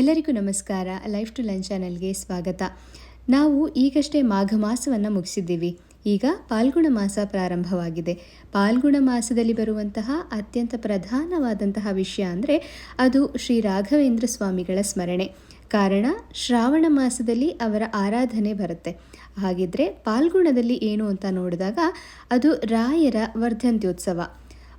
ಎಲ್ಲರಿಗೂ ನಮಸ್ಕಾರ. Life to lunch ಚಾನಲ್ಗೆ ಸ್ವಾಗತ. ನಾವು ಈಗಷ್ಟೇ ಮಾಘ ಮಾಸವನ್ನು ಮುಗಿಸಿದ್ದೀವಿ. ಈಗ ಪಾಲ್ಗುಣ ಮಾಸ ಪ್ರಾರಂಭವಾಗಿದೆ. ಪಾಲ್ಗುಣ ಮಾಸದಲ್ಲಿ ಬರುವಂತಹ ಅತ್ಯಂತ ಪ್ರಧಾನವಾದಂತಹ ವಿಷಯ ಅಂದರೆ ಅದು ಶ್ರೀ ರಾಘವೇಂದ್ರ ಸ್ವಾಮಿಗಳ ಸ್ಮರಣೆ. ಕಾರಣ, ಶ್ರಾವಣ ಮಾಸದಲ್ಲಿ ಅವರ ಆರಾಧನೆ ಬರುತ್ತೆ. ಹಾಗಿದ್ರೆ ಪಾಲ್ಗುಣದಲ್ಲಿ ಏನು ಅಂತ ನೋಡಿದಾಗ ಅದು ರಾಯರ ವರ್ಧಂತಿ ಉತ್ಸವ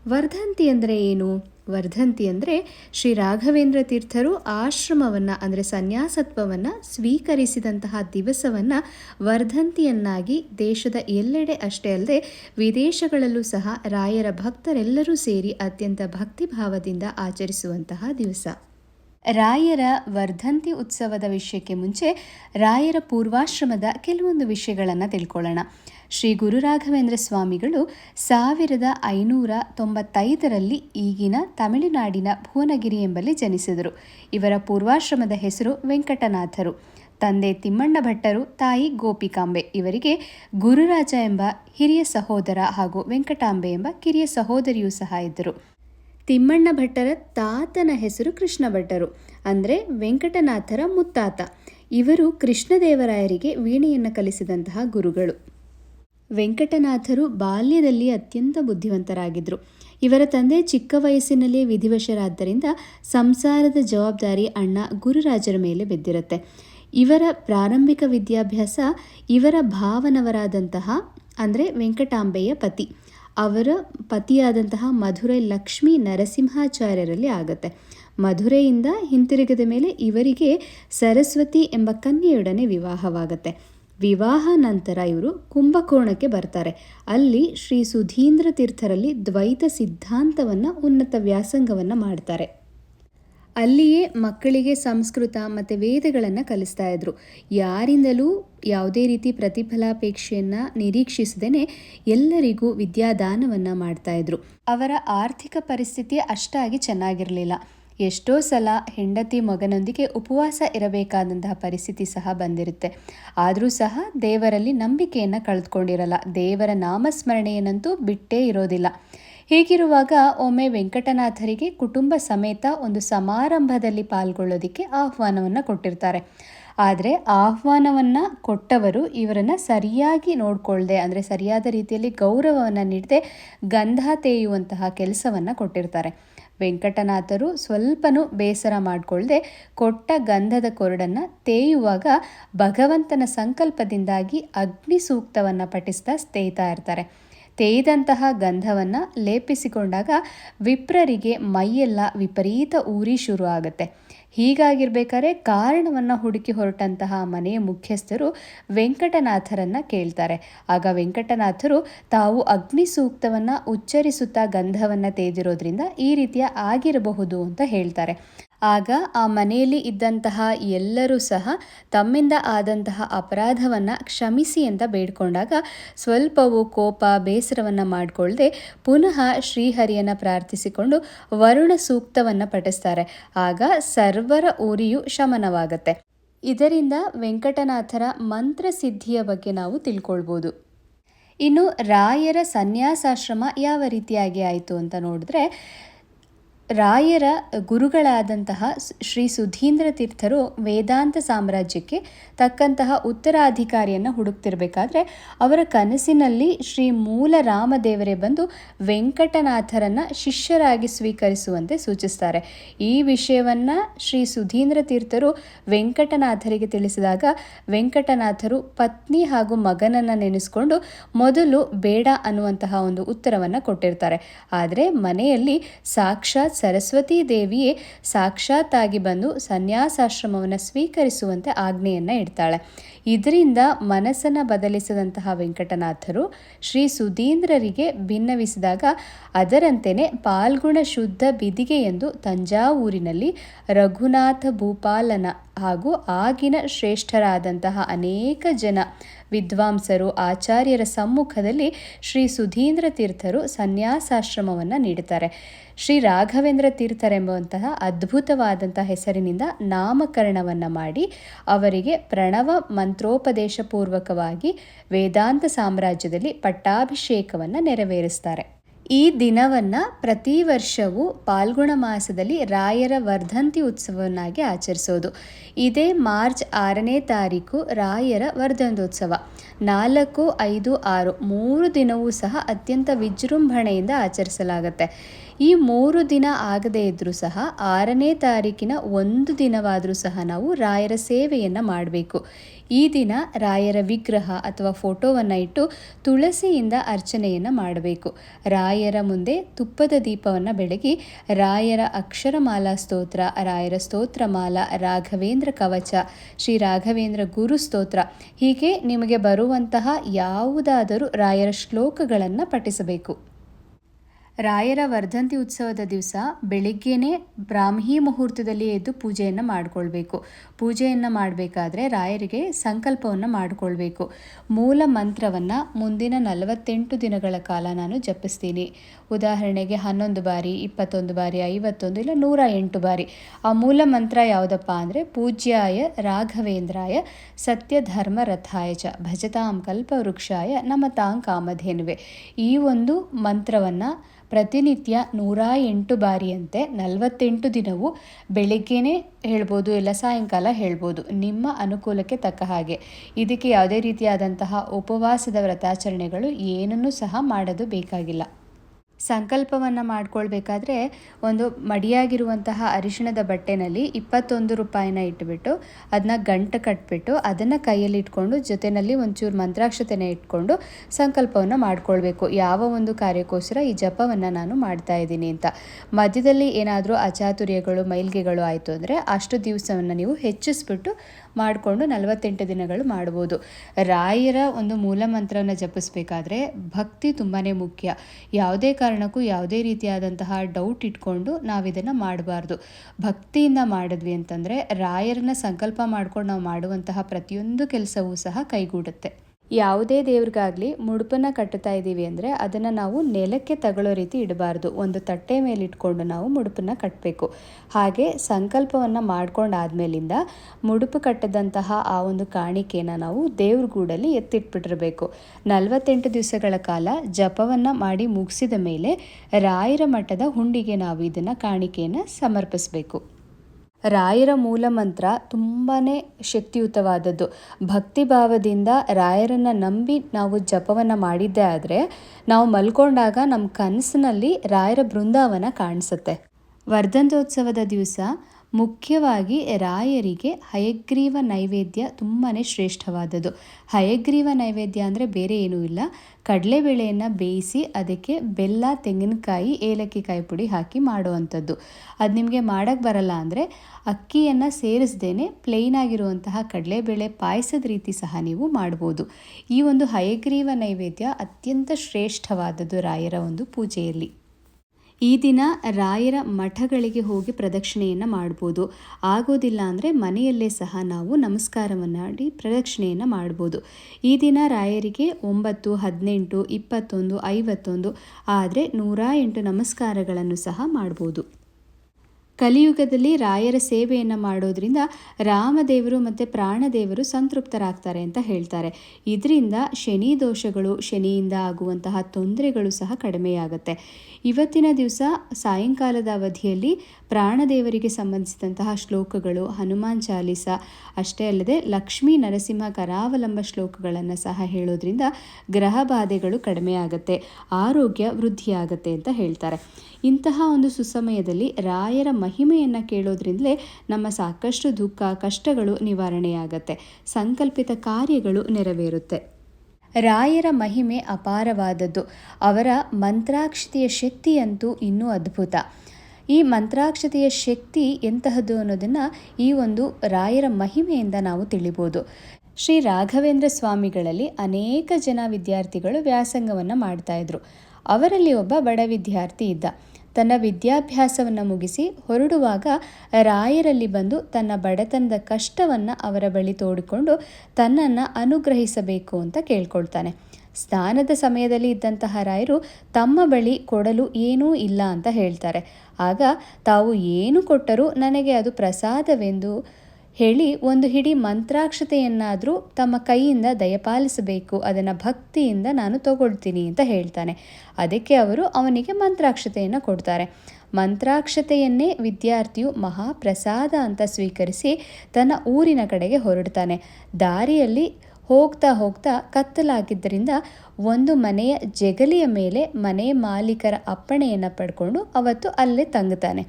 ವರ್ಧಂತಿ ಅಂದರೆ ಏನು? ವರ್ಧಂತಿ ಅಂದರೆ ಶ್ರೀ ರಾಘವೇಂದ್ರ ತೀರ್ಥರು ಆಶ್ರಮವನ್ನು ಅಂದರೆ ಸನ್ಯಾಸತ್ವವನ್ನು ಸ್ವೀಕರಿಸಿದಂತಹ ದಿವಸವನ್ನು ವರ್ಧಂತಿಯನ್ನಾಗಿ ದೇಶದ ಎಲ್ಲೆಡೆ ಅಷ್ಟೇ ಅಲ್ಲದೆ ವಿದೇಶಗಳಲ್ಲೂ ಸಹ ರಾಯರ ಭಕ್ತರೆಲ್ಲರೂ ಸೇರಿ ಅತ್ಯಂತ ಭಕ್ತಿಭಾವದಿಂದ ಆಚರಿಸುವಂತಹ ದಿವಸ. ರಾಯರ ವರ್ಧಂತಿ ಉತ್ಸವದ ವಿಷಯಕ್ಕೆ ಮುಂಚೆ ರಾಯರ ಪೂರ್ವಾಶ್ರಮದ ಕೆಲವೊಂದು ವಿಷಯಗಳನ್ನು ತಿಳ್ಕೊಳ್ಳೋಣ. ಶ್ರೀ ಗುರು ರಾಘವೇಂದ್ರ ಸ್ವಾಮಿಗಳು ಸಾವಿರದ ಐನೂರ ತೊಂಬತ್ತೈದರಲ್ಲಿ ಈಗಿನ ತಮಿಳುನಾಡಿನ ಭುವನಗಿರಿ ಎಂಬಲ್ಲಿ ಜನಿಸಿದರು. ಇವರ ಪೂರ್ವಾಶ್ರಮದ ಹೆಸರು ವೆಂಕಟನಾಥರು. ತಂದೆ ತಿಮ್ಮಣ್ಣ ಭಟ್ಟರು, ತಾಯಿ ಗೋಪಿಕಾಂಬೆ. ಇವರಿಗೆ ಗುರುರಾಜ ಎಂಬ ಹಿರಿಯ ಸಹೋದರ ಹಾಗೂ ವೆಂಕಟಾಂಬೆ ಎಂಬ ಕಿರಿಯ ಸಹೋದರಿಯೂ ಸಹ ಇದ್ದರು. ತಿಮ್ಮಣ್ಣ ಭಟ್ಟರ ತಾತನ ಹೆಸರು ಕೃಷ್ಣ ಭಟ್ಟರು, ಅಂದರೆ ವೆಂಕಟನಾಥರ ಮುತ್ತಾತ. ಇವರು ಕೃಷ್ಣದೇವರಾಯರಿಗೆ ವೀಣೆಯನ್ನು ಕಲಿಸಿದಂತಹ ಗುರುಗಳು. ವೆಂಕಟನಾಥರು ಬಾಲ್ಯದಲ್ಲಿ ಅತ್ಯಂತ ಬುದ್ಧಿವಂತರಾಗಿದ್ದರು ಇವರ ತಂದೆ ಚಿಕ್ಕ ವಯಸ್ಸಿನಲ್ಲೇ ವಿಧಿವಶರಾದ್ದರಿಂದ ಸಂಸಾರದ ಜವಾಬ್ದಾರಿ ಅಣ್ಣ ಗುರುರಾಜರ ಮೇಲೆ ಬಿದ್ದಿರುತ್ತೆ. ಇವರ ಪ್ರಾರಂಭಿಕ ವಿದ್ಯಾಭ್ಯಾಸ ಇವರ ಭಾವನವರಾದಂತಹ, ಅಂದರೆ ವೆಂಕಟಾಂಬೆಯ ಪತಿ. ಅವರ ಪತಿಯಾದಂತಹ ಮಧುರೈ ಲಕ್ಷ್ಮೀ ನರಸಿಂಹಾಚಾರ್ಯರಲ್ಲಿ ಆಗುತ್ತೆ. ಮಧುರೆಯಿಂದ ಹಿಂತಿರುಗಿದ ಮೇಲೆ ಇವರಿಗೆ ಸರಸ್ವತಿ ಎಂಬ ಕನ್ಯೆಯೊಡನೆ ವಿವಾಹವಾಗುತ್ತೆ. ವಿವಾಹ ನಂತರ ಇವರು ಕುಂಭಕೋಣಕ್ಕೆ ಬರ್ತಾರೆ. ಅಲ್ಲಿ ಶ್ರೀ ಸುಧೀಂದ್ರ ತೀರ್ಥರಲ್ಲಿ ದ್ವೈತ ಸಿದ್ಧಾಂತವನ್ನು ಉನ್ನತ ವ್ಯಾಸಂಗವನ್ನು ಮಾಡ್ತಾರೆ. ಅಲ್ಲಿಯೇ ಮಕ್ಕಳಿಗೆ ಸಂಸ್ಕೃತ ಮತ್ತು ವೇದಗಳನ್ನು ಕಲಿಸ್ತಾ ಇದ್ರು. ಯಾರಿಂದಲೂ ಯಾವುದೇ ರೀತಿ ಪ್ರತಿಫಲಾಪೇಕ್ಷೆಯನ್ನು ನಿರೀಕ್ಷಿಸದೇ ಎಲ್ಲರಿಗೂ ವಿದ್ಯಾದಾನವನ್ನು ಮಾಡ್ತಾ ಇದ್ರು. ಅವರ ಆರ್ಥಿಕ ಪರಿಸ್ಥಿತಿ ಅಷ್ಟಾಗಿ ಚೆನ್ನಾಗಿರಲಿಲ್ಲ. ಎಷ್ಟೋ ಸಲ ಹೆಂಡತಿ ಮಗನೊಂದಿಗೆ ಉಪವಾಸ ಇರಬೇಕಾದಂತಹ ಪರಿಸ್ಥಿತಿ ಸಹ ಬಂದಿರುತ್ತೆ. ಆದರೂ ಸಹ ದೇವರಲ್ಲಿ ನಂಬಿಕೆಯನ್ನು ಕಳೆದುಕೊಂಡಿರಲ್ಲ. ದೇವರ ನಾಮಸ್ಮರಣೆಯನ್ನಂತೂ ಬಿಟ್ಟೇ ಇರೋದಿಲ್ಲ. ಹೀಗಿರುವಾಗ ಒಮ್ಮೆ ವೆಂಕಟನಾಥರಿಗೆ ಕುಟುಂಬ ಸಮೇತ ಒಂದು ಸಮಾರಂಭದಲ್ಲಿ ಪಾಲ್ಗೊಳ್ಳೋದಕ್ಕೆ ಆಹ್ವಾನವನ್ನು ಕೊಟ್ಟಿರ್ತಾರೆ. ಆದರೆ ಆಹ್ವಾನವನ್ನು ಕೊಟ್ಟವರು ಇವರನ್ನು ಸರಿಯಾಗಿ ನೋಡಿಕೊಳ್ಳದೆ ಅಂದರೆ ಸರಿಯಾದ ರೀತಿಯಲ್ಲಿ ಗೌರವವನ್ನು ನೀಡದೆ ಗಂಧ ತೇಯುವಂತಹ ಕೆಲಸವನ್ನು ಕೊಟ್ಟಿರ್ತಾರೆ. ವೆಂಕಟನಾಥರು ಸ್ವಲ್ಪನೂ ಬೇಸರ ಮಾಡಿಕೊಳ್ಳದೆ ಕೊಟ್ಟ ಗಂಧದ ಕೊರಡನ್ನು ತೇಯುವಾಗ ಭಗವಂತನ ಸಂಕಲ್ಪದಿಂದಾಗಿ ಅಗ್ನಿ ಸೂಕ್ತವನ್ನು ಪಠಿಸ್ತಾ ತೇಯ್ತಾ ಇರ್ತಾರೆ. ತೇಯ್ದಂತಹ ಗಂಧವನ್ನು ಲೇಪಿಸಿಕೊಂಡಾಗ ವಿಪ್ರರಿಗೆ ಮೈಯೆಲ್ಲ ವಿಪರೀತ ಊರಿ ಶುರು ಆಗುತ್ತೆ ಹೀಗಾಗಿರ್ಬೇಕಾದ್ರೆ ಕಾರಣವನ್ನು ಹುಡುಕಿ ಹೊರಟಂತಹ ಮನೆಯ ಮುಖ್ಯಸ್ಥರು ವೆಂಕಟನಾಥರನ್ನ ಕೇಳ್ತಾರೆ. ಆಗ ವೆಂಕಟನಾಥರು ತಾವು ಅಗ್ನಿ ಸೂಕ್ತವನ್ನು ಉಚ್ಚರಿಸುತ್ತಾ ಗಂಧವನ್ನು ತೇದಿರೋದ್ರಿಂದ ಈ ರೀತಿಯ ಆಗಿರಬಹುದು ಅಂತ ಹೇಳ್ತಾರೆ. ಆಗ ಆ ಮನೆಯಲ್ಲಿ ಇದ್ದಂತಹ ಎಲ್ಲರೂ ಸಹ ತಮ್ಮಿಂದ ಆದಂತಹ ಅಪರಾಧವನ್ನು ಕ್ಷಮಿಸಿ ಅಂತ ಬೇಡ್ಕೊಂಡಾಗ ಸ್ವಲ್ಪವೂ ಕೋಪ, ಬೇಸರವನ್ನು ಮಾಡಿಕೊಳ್ಳದೆ ಪುನಃ ಶ್ರೀಹರಿಯನ್ನು ಪ್ರಾರ್ಥಿಸಿಕೊಂಡು ವರುಣ ಸೂಕ್ತವನ್ನು ಪಠಿಸ್ತಾರೆ. ಆಗ ಸರ್ವರ ಊರಿಯು ಶಮನವಾಗತ್ತೆ. ಇದರಿಂದ ವೆಂಕಟನಾಥರ ಮಂತ್ರ ಸಿದ್ಧಿಯ ಬಗ್ಗೆ ನಾವು ತಿಳ್ಕೊಳ್ಬೋದು. ಇನ್ನು ರಾಯರ ಸನ್ಯಾಸಾಶ್ರಮ ಯಾವ ರೀತಿಯಾಗಿ ಆಯಿತು ಅಂತ ನೋಡಿದ್ರೆ ರಾಯರ ಗುರುಗಳಾದಂತಹ ಶ್ರೀ ಸುಧೀಂದ್ರ ತೀರ್ಥರು ವೇದಾಂತ ಸಾಮ್ರಾಜ್ಯಕ್ಕೆ ತಕ್ಕಂತಹ ಉತ್ತರಾಧಿಕಾರಿಯನ್ನು ಹುಡುಕ್ತಿರ್ಬೇಕಾದ್ರೆ ಅವರ ಕನಸಿನಲ್ಲಿ ಶ್ರೀ ಮೂಲ ರಾಮದೇವರೇ ಬಂದು ವೆಂಕಟನಾಥರನ್ನು ಶಿಷ್ಯರಾಗಿ ಸ್ವೀಕರಿಸುವಂತೆ ಸೂಚಿಸ್ತಾರೆ. ಈ ವಿಷಯವನ್ನು ಶ್ರೀ ಸುಧೀಂದ್ರ ತೀರ್ಥರು ವೆಂಕಟನಾಥರಿಗೆ ತಿಳಿಸಿದಾಗ ವೆಂಕಟನಾಥರು ಪತ್ನಿ ಹಾಗೂ ಮಗನನ್ನು ನೆನೆಸ್ಕೊಂಡು ಮೊದಲು ಬೇಡ ಅನ್ನುವಂತಹ ಒಂದು ಉತ್ತರವನ್ನು ಕೊಟ್ಟಿರ್ತಾರೆ. ಆದರೆ ಮನೆಯಲ್ಲಿ ಸಾಕ್ಷಾತ್ ಸರಸ್ವತೀ ದೇವಿಯೇ ಸಾಕ್ಷಾತ್ತಾಗಿ ಬಂದು ಸನ್ಯಾಸಾಶ್ರಮವನ್ನು ಸ್ವೀಕರಿಸುವಂತೆ ಆಜ್ಞೆಯನ್ನು ಇಡ್ತಾಳೆ. ಇದರಿಂದ ಮನಸ್ಸನ್ನು ಬದಲಿಸಿದಂತಹ ವೆಂಕಟನಾಥರು ಶ್ರೀ ಸುಧೀಂದ್ರರಿಗೆ ಭಿನ್ನವಿಸಿದಾಗ ಅದರಂತೆಯೇ ಪಾಲ್ಗುಣ ಶುದ್ಧ ಬಿದಿಗೆ ಎಂದು ತಂಜಾವೂರಿನಲ್ಲಿ ರಘುನಾಥ ಭೂಪಾಲನ ಹಾಗೂ ಆಗಿನ ಶ್ರೇಷ್ಠರಾದಂತಹ ಅನೇಕ ಜನ ವಿದ್ವಾಂಸರು ಆಚಾರ್ಯರ ಸಮ್ಮುಖದಲ್ಲಿ ಶ್ರೀ ಸುಧೀಂದ್ರ ತೀರ್ಥರು ಸನ್ಯಾಸಾಶ್ರಮವನ್ನು ನೀಡುತ್ತಾರೆ. ಶ್ರೀ ರಾಘವೇಂದ್ರ ತೀರ್ಥರೆಂಬಂತಹ ಅದ್ಭುತವಾದಂಥ ಹೆಸರಿನಿಂದ ನಾಮಕರಣವನ್ನು ಮಾಡಿ ಅವರಿಗೆ ಪ್ರಣವ ಮಂತ್ರೋಪದೇಶ ಪೂರ್ವಕವಾಗಿ ವೇದಾಂತ ಸಾಮ್ರಾಜ್ಯದಲ್ಲಿ ಪಟ್ಟಾಭಿಷೇಕವನ್ನು ನೆರವೇರಿಸ್ತಾರೆ. ಈ ದಿನವನ್ನು ಪ್ರತಿ ವರ್ಷವೂ ಪಾಲ್ಗುಣ ಮಾಸದಲ್ಲಿ ರಾಯರ ವರ್ಧಂತಿ ಉತ್ಸವವನ್ನಾಗಿ ಆಚರಿಸೋದು. ಇದೇ ಮಾರ್ಚ್ ಆರನೇ ತಾರೀಕು ರಾಯರ ವರ್ಧಂತೋತ್ಸವ ನಾಲ್ಕು, ಐದು, ಆರು ಮೂರು ದಿನವೂ ಸಹ ಅತ್ಯಂತ ವಿಜೃಂಭಣೆಯಿಂದ ಆಚರಿಸಲಾಗುತ್ತೆ. ಈ ಮೂರು ದಿನ ಆಗದೇ ಇದ್ದರೂ ಸಹ ಆರನೇ ತಾರೀಕಿನ ಒಂದು ದಿನವಾದರೂ ಸಹ ನಾವು ರಾಯರ ಸೇವೆಯನ್ನು ಮಾಡಬೇಕು. ಈ ದಿನ ರಾಯರ ವಿಗ್ರಹ ಅಥವಾ ಫೋಟೋವನ್ನು ಇಟ್ಟು ತುಳಸಿಯಿಂದ ಅರ್ಚನೆಯನ್ನು ಮಾಡಬೇಕು. ರಾಯರ ಮುಂದೆ ತುಪ್ಪದ ದೀಪವನ್ನು ಬೆಳಗಿ ರಾಯರ ಅಕ್ಷರಮಾಲಾ ಸ್ತೋತ್ರ, ರಾಯರ ಸ್ತೋತ್ರಮಾಲ ರಾಘವೇಂದ್ರ ಕವಚ, ಶ್ರೀ ರಾಘವೇಂದ್ರ ಗುರು ಸ್ತೋತ್ರ. ಹೀಗೆ ನಿಮಗೆ ಬರುವಂತಹ ಯಾವುದಾದರೂ ರಾಯರ ಶ್ಲೋಕಗಳನ್ನು ಪಠಿಸಬೇಕು. ರಾಯರ ವರ್ಧಂತಿ ಉತ್ಸವದ ದಿವಸ ಬೆಳಿಗ್ಗೆನೇ ಬ್ರಾಹ್ಮಿ ಮುಹೂರ್ತದಲ್ಲಿ ಎದ್ದು ಪೂಜೆಯನ್ನು ಮಾಡಿಕೊಳ್ಬೇಕು. ಪೂಜೆಯನ್ನು ಮಾಡಬೇಕಾದ್ರೆ ರಾಯರಿಗೆ ಸಂಕಲ್ಪವನ್ನು ಮಾಡಿಕೊಳ್ಬೇಕು. ಮೂಲ ಮಂತ್ರವನ್ನು ಮುಂದಿನ ನಲವತ್ತೆಂಟು ದಿನಗಳ ಕಾಲ ನಾನು ಜಪಿಸ್ತೀನಿ. ಉದಾಹರಣೆಗೆ ಹನ್ನೊಂದು ಬಾರಿ, ಇಪ್ಪತ್ತೊಂದು ಬಾರಿ, ಐವತ್ತೊಂದು ಇಲ್ಲ ನೂರ ಎಂಟು ಬಾರಿ. ಆ ಮೂಲ ಮಂತ್ರ ಯಾವುದಪ್ಪ ಅಂದರೆ ಪೂಜ್ಯಾಯ ರಾಘವೇಂದ್ರಾಯ ಸತ್ಯ ಧರ್ಮ ರಥಾಯ ಚ ಭಜತಾಂ ಕಲ್ಪವೃಕ್ಷಾಯ ನಮತಾಂ ಕಾಮಧೇನುವೆ. ಈ ಒಂದು ಮಂತ್ರವನ್ನು ಪ್ರತಿನಿತ್ಯ ನೂರ ಎಂಟು ಬಾರಿಯಂತೆ ನಲವತ್ತೆಂಟು ದಿನವೂ ಬೆಳಿಗ್ಗೆನೇ ಹೇಳ್ಬೋದು, ಇಲ್ಲ ಸಾಯಂಕಾಲ ಹೇಳ್ಬೋದು, ನಿಮ್ಮ ಅನುಕೂಲಕ್ಕೆ ತಕ್ಕ ಹಾಗೆ. ಇದಕ್ಕೆ ಯಾವುದೇ ರೀತಿಯಾದಂತಹ ಉಪವಾಸದ ವ್ರತಾಚರಣೆಗಳು ಏನನ್ನೂ ಸಹ ಮಾಡೋದು ಬೇಕಾಗಿಲ್ಲ. ಸಂಕಲ್ಪವನ್ನು ಮಾಡ್ಕೊಳ್ಬೇಕಾದ್ರೆ ಒಂದು ಮಡಿಯಾಗಿರುವಂತಹ ಅರಿಶಿಣದ ಬಟ್ಟೆನಲ್ಲಿ ಇಪ್ಪತ್ತೊಂದು ರೂಪಾಯಿನ ಇಟ್ಬಿಟ್ಟು ಅದನ್ನ ಗಂಟು ಕಟ್ಬಿಟ್ಟು ಅದನ್ನು ಕೈಯಲ್ಲಿ ಇಟ್ಕೊಂಡು ಜೊತೆಯಲ್ಲಿ ಒಂಚೂರು ಮಂತ್ರಾಕ್ಷತೆನ ಇಟ್ಕೊಂಡು ಸಂಕಲ್ಪವನ್ನು ಮಾಡ್ಕೊಳ್ಬೇಕು. ಯಾವ ಒಂದು ಕಾರ್ಯಕ್ಕೋಸ್ಕರ ಈ ಜಪವನ್ನು ನಾನು ಮಾಡ್ತಾ ಇದ್ದೀನಿ ಅಂತ. ಮಧ್ಯದಲ್ಲಿ ಏನಾದರೂ ಅಚಾತುರ್ಯಗಳು, ಮೈಲ್ಗೆಗಳು ಆಯಿತು ಅಂದರೆ ಅಷ್ಟು ದಿವಸವನ್ನು ನೀವು ಹೆಚ್ಚಿಸ್ಬಿಟ್ಟು ಮಾಡಿಕೊಂಡು ನಲವತ್ತೆಂಟು ದಿನಗಳು ಮಾಡ್ಬೋದು. ರಾಯರ ಒಂದು ಮೂಲ ಮಂತ್ರವನ್ನು ಜಪಿಸ್ಬೇಕಾದ್ರೆ ಭಕ್ತಿ ತುಂಬಾ ಮುಖ್ಯ. ಯಾವುದೇ ಕಾರಣಕ್ಕೂ ಯಾವುದೇ ರೀತಿಯಾದಂತಹ ಡೌಟ್ ಇಟ್ಕೊಂಡು ನಾವು ಇದನ್ನು ಮಾಡಬಾರ್ದು. ಭಕ್ತಿಯಿಂದ ಮಾಡಿದ್ವಿ ಅಂತಂದರೆ ರಾಯರನ್ನ ಸಂಕಲ್ಪ ಮಾಡ್ಕೊಂಡು ನಾವು ಮಾಡುವಂತಹ ಪ್ರತಿಯೊಂದು ಕೆಲಸವೂ ಸಹ ಕೈಗೂಡುತ್ತೆ. ಯಾವುದೇ ದೇವ್ರಿಗಾಗಲಿ ಮುಡುಪನ್ನು ಕಟ್ಟುತ್ತಾ ಇದ್ದೀವಿ ಅಂದರೆ ಅದನ್ನು ನಾವು ನೆಲಕ್ಕೆ ತಗೊಳ್ಳೋ ರೀತಿ ಇಡಬಾರ್ದು. ಒಂದು ತಟ್ಟೆ ಮೇಲೆ ಇಟ್ಕೊಂಡು ನಾವು ಮುಡುಪನ್ನು ಕಟ್ಟಬೇಕು ಹಾಗೆ ಸಂಕಲ್ಪವನ್ನು ಮಾಡ್ಕೊಂಡಾದ್ಮೇಲಿಂದ ಮುಡುಪು ಕಟ್ಟದಂತಹ ಆ ಒಂದು ಕಾಣಿಕೆನ ನಾವು ದೇವ್ರ ಗೂಡಲ್ಲಿ ಎತ್ತಿಟ್ಬಿಟ್ಟಿರಬೇಕು. ನಲವತ್ತೆಂಟು ದಿವಸಗಳ ಕಾಲ ಜಪವನ್ನು ಮಾಡಿ ಮುಗಿಸಿದ ಮೇಲೆ ರಾಯರ ಮಠದ ಹುಂಡಿಗೆ ನಾವು ಇದನ್ನು ಕಾಣಿಕೆಯನ್ನು ಸಮರ್ಪಿಸಬೇಕು. ರಾಯರ ಮೂಲ ಮಂತ್ರ ತುಂಬಾ ಶಕ್ತಿಯುತವಾದದ್ದು. ಭಕ್ತಿ ಭಾವದಿಂದ ರಾಯರನ್ನು ನಂಬಿ ನಾವು ಜಪವನ್ನು ಮಾಡಿದ್ದೇ ಆದರೆ ನಾವು ಮಲ್ಕೊಂಡಾಗ ನಮ್ಮ ಕನಸಿನಲ್ಲಿ ರಾಯರ ಬೃಂದಾವನ ಕಾಣಿಸುತ್ತೆ. ವರ್ಧಂತೋತ್ಸವದ ದಿವಸ ಮುಖ್ಯವಾಗಿ ರಾಯರಿಗೆ ಹಯಗ್ರೀವ ನೈವೇದ್ಯ ತುಂಬಾ ಶ್ರೇಷ್ಠವಾದದ್ದು. ಹಯಗ್ರೀವ ನೈವೇದ್ಯ ಅಂದರೆ ಬೇರೆ ಏನೂ ಇಲ್ಲ. ಕಡಲೆಬೇಳೆಯನ್ನು ಬೇಯಿಸಿ ಅದಕ್ಕೆ ಬೆಲ್ಲ, ತೆಂಗಿನಕಾಯಿ ಏಲಕ್ಕಿ ಕಾಯಿ ಪುಡಿ ಹಾಕಿ ಮಾಡುವಂಥದ್ದು. ಅದು ನಿಮಗೆ ಮಾಡೋಕ್ಕೆ ಬರಲ್ಲ ಅಂದರೆ ಅಕ್ಕಿಯನ್ನು ಸೇರಿಸ್ದೇನೆ ಪ್ಲೇನ್ ಆಗಿರುವಂತಹ ಕಡಲೆಬೇಳೆ ಪಾಯಸದ ರೀತಿ ಸಹ ನೀವು ಮಾಡ್ಬೋದು. ಈ ಒಂದು ಹಯಗ್ರೀವ ನೈವೇದ್ಯ ಅತ್ಯಂತ ಶ್ರೇಷ್ಠವಾದದ್ದು ರಾಯರ ಒಂದು ಪೂಜೆಯಲ್ಲಿ. ಈ ದಿನ ರಾಯರ ಮಠಗಳಿಗೆ ಹೋಗಿ ಪ್ರದಕ್ಷಿಣೆಯನ್ನು ಮಾಡ್ಬೋದು. ಆಗೋದಿಲ್ಲ ಅಂದರೆ ಮನೆಯಲ್ಲೇ ಸಹ ನಾವು ನಮಸ್ಕಾರವನ್ನು ಮಾಡಿ ಪ್ರದಕ್ಷಿಣೆಯನ್ನು ಮಾಡ್ಬೋದು. ಈ ದಿನ ರಾಯರಿಗೆ ಒಂಬತ್ತು, ಹದಿನೆಂಟು, ಇಪ್ಪತ್ತೊಂದು, ಐವತ್ತೊಂದು, ಆದರೆ ನೂರ ಎಂಟು ನಮಸ್ಕಾರಗಳನ್ನು ಸಹ ಮಾಡ್ಬೋದು. ಕಲಿಯುಗದಲ್ಲಿ ರಾಯರ ಸೇವೆಯನ್ನು ಮಾಡೋದ್ರಿಂದ ರಾಮದೇವರು ಮತ್ತು ಪ್ರಾಣದೇವರು ಸಂತೃಪ್ತರಾಗ್ತಾರೆ ಅಂತ ಹೇಳ್ತಾರೆ. ಇದರಿಂದ ಶನಿ ದೋಷಗಳು ಶನಿಯಿಂದ ಆಗುವಂತಹ ತೊಂದರೆಗಳು ಸಹ ಕಡಿಮೆಯಾಗುತ್ತೆ. ಇವತ್ತಿನ ದಿವಸ ಸಾಯಂಕಾಲದ ಅವಧಿಯಲ್ಲಿ ಪ್ರಾಣದೇವರಿಗೆ ಸಂಬಂಧಿಸಿದಂತಹ ಶ್ಲೋಕಗಳು, ಹನುಮಾನ್ ಚಾಲಿಸ, ಅಷ್ಟೇ ಅಲ್ಲದೆ ಲಕ್ಷ್ಮೀ ನರಸಿಂಹ ಕರಾವಲಂಬ ಶ್ಲೋಕಗಳನ್ನು ಸಹ ಹೇಳೋದ್ರಿಂದ ಗ್ರಹ ಬಾಧೆಗಳು ಕಡಿಮೆ ಆಗುತ್ತೆ ಆರೋಗ್ಯ ವೃದ್ಧಿಯಾಗುತ್ತೆ ಅಂತ ಹೇಳ್ತಾರೆ. ಇಂತಹ ಒಂದು ಸುಸಮಯದಲ್ಲಿ ರಾಯರ ಮಹಿಮೆಯನ್ನು ಕೇಳೋದ್ರಿಂದಲೇ ನಮ್ಮ ಸಾಕಷ್ಟು ದುಃಖ, ಕಷ್ಟಗಳು ನಿವಾರಣೆಯಾಗತ್ತೆ. ಸಂಕಲ್ಪಿತ ಕಾರ್ಯಗಳು ನೆರವೇರುತ್ತೆ. ರಾಯರ ಮಹಿಮೆ ಅಪಾರವಾದದ್ದು. ಅವರ ಮಂತ್ರಾಕ್ಷತೆಯ ಶಕ್ತಿಯಂತೂ ಇನ್ನೂ ಅದ್ಭುತ. ಈ ಮಂತ್ರಾಕ್ಷತೆಯ ಶಕ್ತಿ ಎಂತಹದ್ದು ಅನ್ನೋದನ್ನು ಈ ಒಂದು ರಾಯರ ಮಹಿಮೆಯಿಂದ ನಾವು ತಿಳಿಬೋದು. ಶ್ರೀ ರಾಘವೇಂದ್ರ ಸ್ವಾಮಿಗಳಲ್ಲಿ ಅನೇಕ ಜನ ವಿದ್ಯಾರ್ಥಿಗಳು ವ್ಯಾಸಂಗವನ್ನು ಮಾಡ್ತಾಯಿದ್ರು ಅವರಲ್ಲಿ ಒಬ್ಬ ಬಡ ವಿದ್ಯಾರ್ಥಿ ಇದ್ದ. ತನ್ನ ವಿದ್ಯಾಭ್ಯಾಸವನ್ನು ಮುಗಿಸಿ ಹೊರಡುವಾಗ ರಾಯರಲ್ಲಿ ಬಂದು ತನ್ನ ಬಡತನದ ಕಷ್ಟವನ್ನು ಅವರ ಬಳಿ ತೋಡಿಕೊಂಡು ತನ್ನನ್ನು ಅನುಗ್ರಹಿಸಬೇಕು ಅಂತ ಕೇಳ್ಕೊಳ್ತಾನೆ. ಸ್ನಾನದ ಸಮಯದಲ್ಲಿ ಇದ್ದಂತಹ ರಾಯರು ತಮ್ಮ ಬಳಿ ಕೊಡಲು ಏನೂ ಇಲ್ಲ ಅಂತ ಹೇಳ್ತಾರೆ. ಆಗ ತಾವು ಏನು ಕೊಟ್ಟರೂ ನನಗೆ ಅದು ಪ್ರಸಾದವೆಂದು ಹೇಳಿ ಒಂದು ಹಿಡಿ ಮಂತ್ರಾಕ್ಷತೆಯನ್ನಾದರೂ ತಮ್ಮ ಕೈಯಿಂದ ದಯಪಾಲಿಸಬೇಕು, ಅದನ್ನು ಭಕ್ತಿಯಿಂದ ನಾನು ತಗೊಳ್ತೀನಿ ಅಂತ ಹೇಳ್ತಾನೆ. ಅದಕ್ಕೆ ಅವರು ಅವನಿಗೆ ಮಂತ್ರಾಕ್ಷತೆಯನ್ನು ಕೊಡ್ತಾರೆ. ಮಂತ್ರಾಕ್ಷತೆಯನ್ನೇ ವಿದ್ಯಾರ್ಥಿಯು ಮಹಾಪ್ರಸಾದ ಅಂತ ಸ್ವೀಕರಿಸಿ ತನ್ನ ಊರಿನ ಕಡೆಗೆ ಹೊರಡ್ತಾನೆ. ದಾರಿಯಲ್ಲಿ ಹೋಗ್ತಾ ಹೋಗ್ತಾ ಕತ್ತಲಾಗಿದ್ದರಿಂದ ಒಂದು ಮನೆಯ ಜಗಲಿಯ ಮೇಲೆ ಮನೆ ಮಾಲೀಕರ ಅಪ್ಪಣೆಯನ್ನು ಪಡ್ಕೊಂಡು ಅವತ್ತು ಅಲ್ಲೇ ತಂಗುತ್ತಾನೆ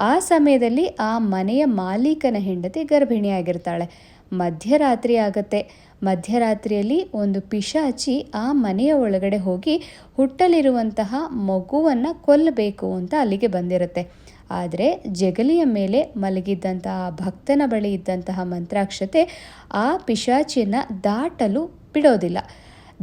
ಆ ಸಮಯದಲ್ಲಿ ಆ ಮನೆಯ ಮಾಲೀಕನ ಹೆಂಡತಿ ಗರ್ಭಿಣಿಯಾಗಿರ್ತಾಳೆ. ಮಧ್ಯರಾತ್ರಿ ಆಗತ್ತೆ. ಮಧ್ಯರಾತ್ರಿಯಲ್ಲಿ ಒಂದು ಪಿಶಾಚಿ ಆ ಮನೆಯ ಒಳಗಡೆ ಹೋಗಿ ಹುಟ್ಟಲಿರುವಂತಹ ಮಗುವನ್ನು ಕೊಲ್ಲಬೇಕು ಅಂತ ಅಲ್ಲಿಗೆ ಬಂದಿರುತ್ತೆ. ಆದರೆ ಜಗಲಿಯ ಮೇಲೆ ಮಲಗಿದ್ದಂತಹ ಭಕ್ತನ ಬಳಿ ಇದ್ದಂತಹ ಮಂತ್ರಾಕ್ಷತೆ ಆ ಪಿಶಾಚಿಯನ್ನು ದಾಟಲು ಬಿಡೋದಿಲ್ಲ.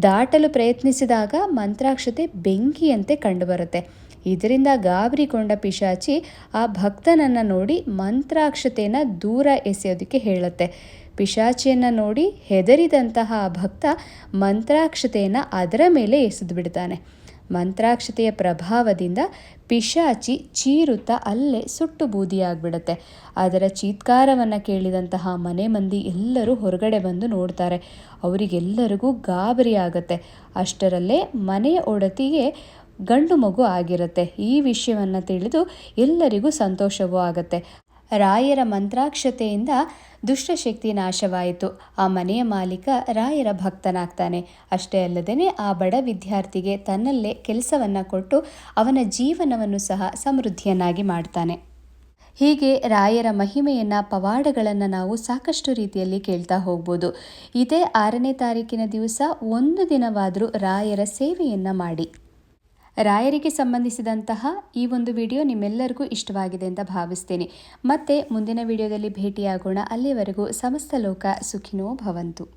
ದಾಟಲು ಪ್ರಯತ್ನಿಸಿದಾಗ ಮಂತ್ರಾಕ್ಷತೆ ಬೆಂಕಿಯಂತೆ ಕಂಡುಬರುತ್ತೆ. ಇದರಿಂದ ಗಾಬರಿಗೊಂಡ ಪಿಶಾಚಿ ಆ ಭಕ್ತನನ್ನು ನೋಡಿ ಮಂತ್ರಾಕ್ಷತೆಯನ್ನು ದೂರ ಎಸೆಯೋದಕ್ಕೆ ಹೇಳುತ್ತೆ. ಪಿಶಾಚಿಯನ್ನು ನೋಡಿ ಹೆದರಿದಂತಹ ಆ ಭಕ್ತ ಮಂತ್ರಾಕ್ಷತೆಯನ್ನು ಅದರ ಮೇಲೆ ಎಸೆದು ಬಿಡ್ತಾನೆ. ಮಂತ್ರಾಕ್ಷತೆಯ ಪ್ರಭಾವದಿಂದ ಪಿಶಾಚಿ ಚೀರುತ್ತ ಅಲ್ಲೇ ಸುಟ್ಟು ಬೂದಿಯಾಗ್ಬಿಡುತ್ತೆ ಅದರ ಚೀತ್ಕಾರವನ್ನು ಕೇಳಿದಂತಹ ಮನೆ ಮಂದಿ ಎಲ್ಲರೂ ಹೊರಗಡೆ ಬಂದು ನೋಡ್ತಾರೆ. ಅವರಿಗೆಲ್ಲರಿಗೂ ಗಾಬರಿ ಆಗುತ್ತೆ. ಅಷ್ಟರಲ್ಲೇ ಮನೆಯ ಒಡತಿಗೆ ಗಂಡು ಮಗು ಆಗಿರುತ್ತೆ. ಈ ವಿಷಯವನ್ನು ತಿಳಿದು ಎಲ್ಲರಿಗೂ ಸಂತೋಷವೂ ಆಗುತ್ತೆ. ರಾಯರ ಮಂತ್ರಾಕ್ಷತೆಯಿಂದ ದುಷ್ಟಶಕ್ತಿ ನಾಶವಾಯಿತು. ಆ ಮನೆಯ ಮಾಲೀಕ ರಾಯರ ಭಕ್ತನಾಗ್ತಾನೆ. ಅಷ್ಟೇ ಅಲ್ಲದೆ ಆ ಬಡ ವಿದ್ಯಾರ್ಥಿಗೆ ತನ್ನಲ್ಲೇ ಕೆಲಸವನ್ನು ಕೊಟ್ಟು ಅವನ ಜೀವನವನ್ನು ಸಹ ಸಮೃದ್ಧಿಯನ್ನಾಗಿ ಮಾಡ್ತಾನೆ. ಹೀಗೆ ರಾಯರ ಮಹಿಮೆಯನ್ನು, ಪವಾಡಗಳನ್ನು ನಾವು ಸಾಕಷ್ಟು ರೀತಿಯಲ್ಲಿ ಕೇಳ್ತಾ ಹೋಗ್ಬೋದು. ಇದೇ ಆರನೇ ತಾರೀಕಿನ ದಿವಸ ಒಂದು ದಿನವಾದರೂ ರಾಯರ ಸೇವೆಯನ್ನು ಮಾಡಿ. ರಾಯರಿಗೆ ಸಂಬಂಧಿಸಿದಂತಹ ಈ ಒಂದು ವಿಡಿಯೋ ನಿಮ್ಮೆಲ್ಲರಿಗೂ ಇಷ್ಟವಾಗಿದೆ ಅಂತ ಭಾವಿಸ್ತೇನೆ. ಮತ್ತೆ ಮುಂದಿನ ವಿಡಿಯೋದಲ್ಲಿ ಭೇಟಿಯಾಗೋಣ. ಅಲ್ಲಿವರೆಗೂ ಸಮಸ್ತ ಲೋಕ ಸುಖಿನೋ ಭವಂತು.